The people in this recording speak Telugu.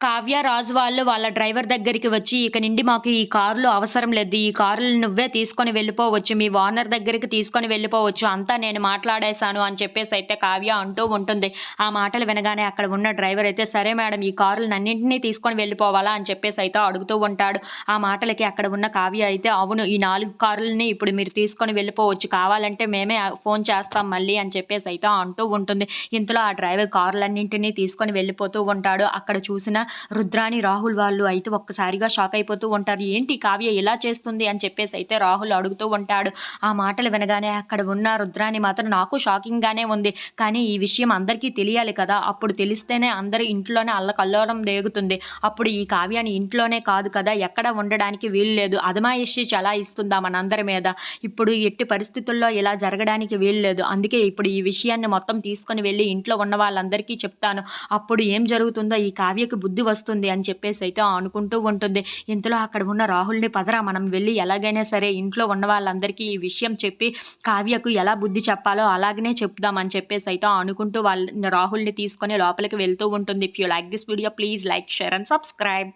కావ్య రాజు వాళ్ళు వాళ్ళ డ్రైవర్ దగ్గరికి వచ్చి ఇక నుండి మాకు ఈ కార్లు అవసరం లేదు. ఈ కార్లు నువ్వే తీసుకొని వెళ్ళిపోవచ్చు. మీ ఓనర్ దగ్గరికి తీసుకొని వెళ్ళిపోవచ్చు. అంతా నేను మాట్లాడేశాను అని చెప్పేసి అయితే కావ్య అంటూ ఉంటుంది. ఆ మాటలు వినగానే అక్కడ ఉన్న డ్రైవర్ అయితే సరే మేడం ఈ కార్లను అన్నింటినీ తీసుకొని వెళ్ళిపోవాలా అని చెప్పేసి అయితే అడుగుతూ ఉంటాడు. ఆ మాటలకి అక్కడ ఉన్న కావ్య అయితే అవును ఈ నాలుగు కార్లని ఇప్పుడు మీరు తీసుకొని వెళ్ళిపోవచ్చు. కావాలంటే మేమే ఫోన్ చేస్తాం మళ్ళీ అని చెప్పేసి అయితే అంటూ ఉంటుంది. ఇంతలో ఆ డ్రైవర్ కారులన్నింటినీ తీసుకొని వెళ్ళిపోతూ ఉంటాడు. అక్కడ చూసిన రుద్రాని రాహుల్ వాళ్ళు అయితే ఒక్కసారిగా షాక్ అయిపోతూ ఉంటారు. ఏంటి కావ్య ఇలా చేస్తుంది అని చెప్పేసి అయితే రాహుల్ అడుగుతూ ఉంటాడు. ఆ మాటలు వినగానే అక్కడ ఉన్న రుద్రాని మాత్రం నాకు షాకింగ్గానే ఉంది. కానీ ఈ విషయం అందరికీ తెలియాలి కదా. అప్పుడు తెలిస్తేనే అందరి ఇంట్లోనే అల్లకల్లోలం రేగుతుంది. అప్పుడు ఈ కావ్యాన్ని ఇంట్లోనే కాదు కదా. ఎక్కడ ఉండడానికి వీలు లేదు. అదమాయిషి చాలా ఇస్తుందా మనందరి మీద? ఇప్పుడు ఎట్టి పరిస్థితుల్లో ఇలా జరగడానికి వీలు లేదు. అందుకే ఇప్పుడు ఈ విషయాన్ని మొత్తం తీసుకొని వెళ్ళి ఇంట్లో ఉన్న వాళ్ళందరికీ చెప్తాను. అప్పుడు ఏం జరుగుతుందో ఈ కావ్యకి బుద్ధి వస్తుంది అని చెప్పేసి అయితే అనుకుంటూ ఉంటుంది. ఇంతలో అక్కడ ఉన్న రాహుల్ని పదరా మనం వెళ్ళి ఎలాగైనా సరే ఇంట్లో ఉన్న వాళ్ళందరికీ ఈ విషయం చెప్పి కావ్యకు ఎలా బుద్ధి చెప్పాలో అలాగనే చెప్దామని చెప్పేసి అయితే అనుకుంటూ వాళ్ళ రాహుల్ని తీసుకొని లోపలికి వెళ్తూ ఉంటుంది. If you like this video please like share and subscribe